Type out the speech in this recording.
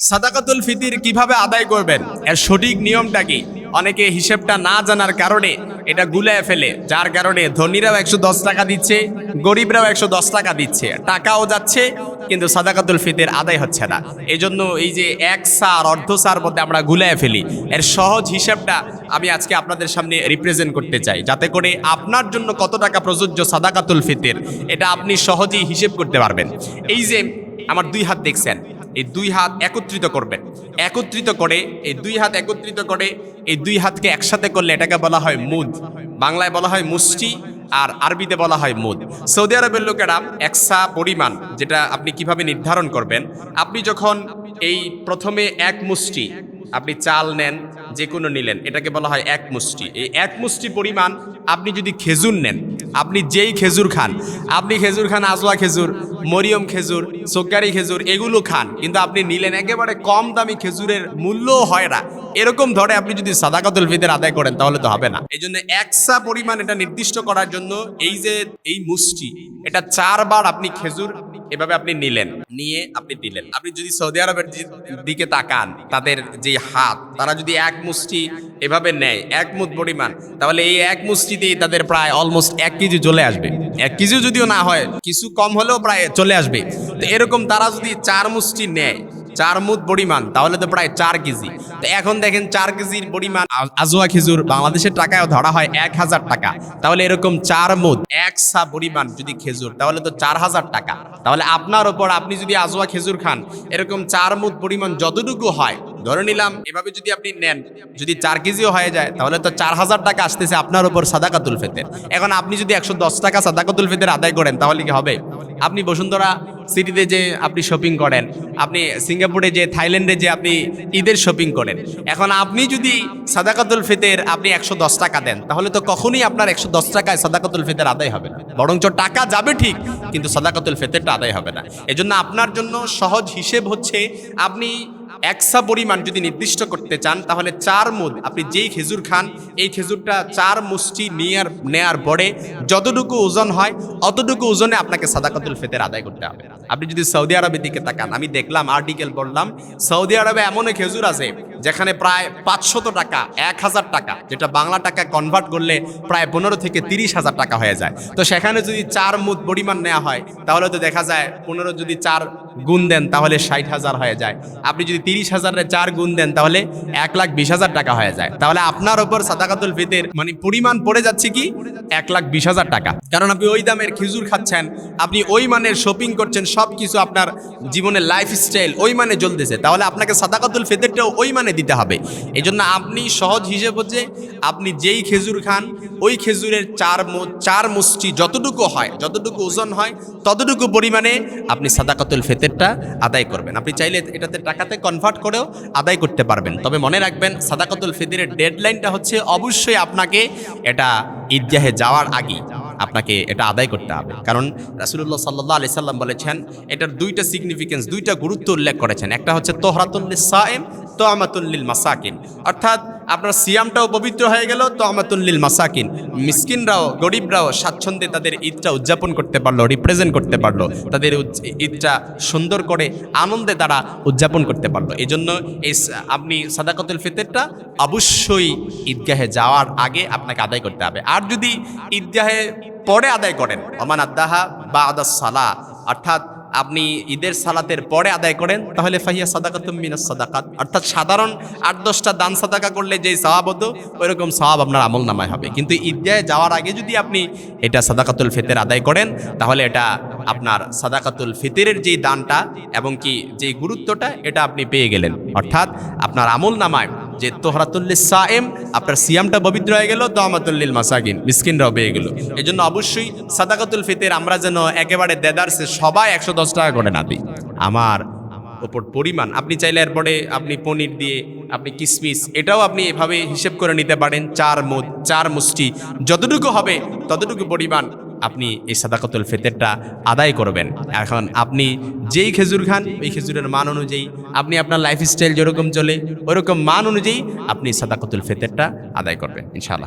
সাদাকাতুল ফিতির কীভাবে আদায় করবেন? এর সঠিক নিয়মটা কি? অনেকে হিসেবটা না জানার কারণে এটা গুলায় ফেলে। যার কারণে ধনীরাও একশো দশ টাকা দিচ্ছে, গরিবরাও একশো দশ টাকা দিচ্ছে। টাকাও যাচ্ছে, কিন্তু সাদাকাতুল ফিতের আদায় হচ্ছে না। এই জন্য এই যে এক সার, অর্ধ সার মধ্যে আমরা গুলায় ফেলি। এর সহজ হিসাবটা আমি আজকে আপনাদের সামনে রিপ্রেজেন্ট করতে চাই। যাতে করে আপনার জন্য কত টাকা প্রযোজ্য সাদাকাতুল ফিতের, এটা আপনি সহজেই হিসেব করতে পারবেন। এই যে আমার দুই হাত দেখছেন এই দুই হাত একত্রিত করবেন একত্রিত করে, এই দুই হাত একত্রিত করে, এই দুই হাতকে একসাথে করলে এটাকে বলা হয় মুদ। বাংলায় বলা হয় মুষ্টি আর আরবিতে বলা হয় মুদ। সৌদি আরবের লোকেরা একসা পরিমাণ, যেটা আপনি কীভাবে নির্ধারণ করবেন, আপনি যখন এই প্রথমে এক মুষ্টি, আপনি চাল নেন যে কোনো নিলেন। এটাকে বলা হয় এক মুষ্টি। এই এক মুষ্টি পরিমাণ আপনি যদি খেজুর নেন, আপনি যেই খেজুর খান, আপনি খেজুর খান আজওয়া খেজুর, মরিয়ম খেজুর সোকারি খেজুর, এগুলো খান, কিন্তু আপনি নিলেন একেবারে কম দামি খেজুরের মূল্যও হয় না। এরকম ধরে আপনি যদি সাদাকাতুল ফিতের আদায় করেন, তাহলে তো হবে না। এই জন্য একসা পরিমাণ এটা নির্দিষ্ট করার জন্য এই যে, এই মুষ্টি, এটা চারবার আপনি খেজুর এভাবে আপনি নিলেন, নিয়ে আপনি দিলেন। আপনি যদি সৌদি আরবের দিকে তাকান, তাদের যে হাত, তারা যদি এক মুষ্টি এভাবে নেয়, এক মুঠ পরিমাণ, তাহলে এই এক মুষ্টি দিয়ে তাদের প্রায় অলমোস্ট এক কেজি চলে আসবে। এক কেজি যদিও না হয়, কিছু কম হলেও প্রায় চলে আসবে। তো এরকম তারা যদি চার মুষ্টি নেয় চার মুদ পরিমাণ তাহলে তো প্রায় চার কেজি। তো এখন দেখেন চার কেজির পরিমাণ আজুয়া খেজুর বাংলাদেশের টাকায় ধরা হয় এক হাজার টাকা। তাহলে এরকম চার মুদ এক সা পরিমাণ যদি খেজুর, তাহলে তো চার হাজার টাকা। তাহলে আপনার ওপর আপনি যদি আজোয়া খেজুর খান, এরকম চার মুদ পরিমাণ যতটুকু হয় ধরে নিলাম, এভাবে যদি আপনি নেন, যদি চার কেজিও হয়ে যায়, তাহলে তো চার হাজার টাকা আসতেছে আপনার উপর সাদাকাতুল ফেতের এখন আপনি যদি একশো দশ টাকা সাদাকাতুল ফেতের আদায় করেন, তাহলে কি হবে? আপনি বসুন্ধরা সিটিতে যে আপনি শপিং করেন, আপনি সিঙ্গাপুরে যে, থাইল্যান্ডে যে আপনি ঈদের শপিং করেন, এখন আপনি যদি সাদাকাতুল ফিতের আপনি একশো দশ টাকা দেন, তাহলে তো কখনোই আপনার একশো দশ টাকায় সাদাকাতুল ফিতের আদায় হবে না। বরঞ্চ টাকা যাবে ঠিক, কিন্তু সাদাকাতুল ফিতেরটা আদায় হবে না। এজন্য আপনার জন্য সহজ হিসেব হচ্ছে, আপনি একসা পরিমাণ যদি নির্দিষ্ট করতে চান, তাহলে চার মুদ আপনি যেই খেজুর খান, এই খেজুরটা চার মুষ্টি নেয়ার নেয়ার পরে যতটুকু ওজন হয়, অতটুকু ওজনে আপনাকে সাদাকাতুল ফেতের আদায় করতে হবে। আপনি যদি সৌদি আরবের দিকে তাকান, আমি দেখলাম আর্টিকেল পড়লাম সৌদি আরবে এমন খেজুর আছে যেখানে প্রায় পাঁচশত টাকা এক হাজার টাকা, যেটা বাংলা টাকা কনভার্ট করলে প্রায় পনেরো থেকে তিরিশ হাজার টাকা হয়ে যায়। তো সেখানে যদি চার মুদ পরিমাণ নেওয়া হয়, তাহলে তো দেখা যায় পনেরো যদি চার গুণ দেন, তাহলে ষাট হাজার হয়ে যায়। আপনি যদি তিরিশ হাজারের চার গুণ দেন, তাহলে এক লাখ বিশ হাজার টাকা হয়ে যায়। তাহলে আপনার ওপর সাদাকাতুল ফিতের মানে পরিমাণ পড়ে যাচ্ছে কি? এক লাখ বিশ হাজার টাকা। কারণ আপনি ওই দামের খেজুর খাচ্ছেন, আপনি ওই মানের শপিং করছেন সব কিছু আপনার জীবনের লাইফ স্টাইল ওই মানে চলতেছে। তাহলে আপনাকে সাদাকাতুল ফেতেরটাও ওই মানে দিতে হবে। এই জন্য আপনি সহজ হিসেব হচ্ছে, আপনি যেই খেজুর খান, ওই খেজুরের চার চার মুষ্টি যতটুকু হয়, যতটুকু ওজন হয়, ততটুকু পরিমাণে আপনি সাদাকাতুল ফেতেরটা আদায় করবেন। আপনি চাইলে এটাতে টাকাতে কনভার্ট করেও আদায় করতে পারবেন। তবে মনে রাখবেন, সাদাকাতুল ফেতেরের ডেডলাইনটা হচ্ছে অবশ্যই আপনাকে এটা ঈদগাহে যাওয়ার আগে আপনাকে এটা আদায় করতে হবে। কারণ রাসুল্লাহ সাল্লাহ আলি সাল্লাম বলেছেন, এটার দুইটা সিগনিফিকেন্স দুইটা গুরুত্ব উল্লেখ করেছেন। একটা হচ্ছে তোহরাতুল্লিল সায়েম তো আমাতুল্লিল মাসাকিন। অর্থাৎ আপনার সিয়ামটাও পবিত্র হয়ে গেল তো আমাতুল্লিল মাসাকিন। মিসকিনরাও, গরিবরাও স্বাচ্ছন্দ্যে তাদের ঈদটা উদযাপন করতে পারল রিপ্রেজেন্ট করতে পারল। তাদের ঈদটা সুন্দর করে, আনন্দে তারা উদযাপন করতে পারল। এই জন্য এই আপনি সাদাকতুল ফিতরটা অবশ্যই ঈদগাহে যাওয়ার আগে আপনাকে আদায় করতে হবে। আর যদি ঈদগাহে পরে আদায় করেন অমান আদাহা বা আদা সালা অর্থাৎ আপনি ঈদের সালাতের পরে আদায় করেন, তাহলে ফাহিয়া সাদাকাতুম মিনাস সাদাকাত। অর্থাৎ সাধারণ আট দশটা দান সাদাকা করলে যেই সওয়াব হতো, ওইরকম স্বভাব আপনার আমল নামায় হবে। কিন্তু ঈদগাহে যাওয়ার আগে যদি আপনি এটা সাদাকাতুল ফিতের আদায় করেন, তাহলে এটা আপনার সাদাকাতুল ফিতরের যেই দানটা এবং কি যেই গুরুত্বটা, এটা আপনি পেয়ে গেলেন। অর্থাৎ আপনার আমল নামায় যে তোহরাতুল্লিস সায়েম আপনার সিয়ামটা পবিত্র হয়ে গেল তো মাসাকিন মিসকিনরাও পেয়ে গেল। এই জন্য অবশ্যই সাদাকাতুল ফিতের, আমরা যেন একেবারে দেদারসে সবাই একশো দশ টাকা করে না দিই। আমার ওপর পরিমাণ, আপনি চাইলে এরপরে আপনি পনির দিয়ে, আপনি কিসমিস, এটাও আপনি এভাবে হিসেব করে নিতে পারেন, চার মুদ চার মুষ্টি, যতটুকু হবে ততটুকু পরিমাণ আপনি এই সাদাকাতুল ফেতেরটা আদায় করবেন। এখন আপনি যেই খেজুর খান, ওই খেজুরের মান অনুযায়ী আপনি আপনার লাইফস্টাইল যেরকম চলে, ওরকম মান অনুযায়ী আপনি সাদাকাতুল ফেতেরটা আদায় করবেন, ইনশাআল্লাহ।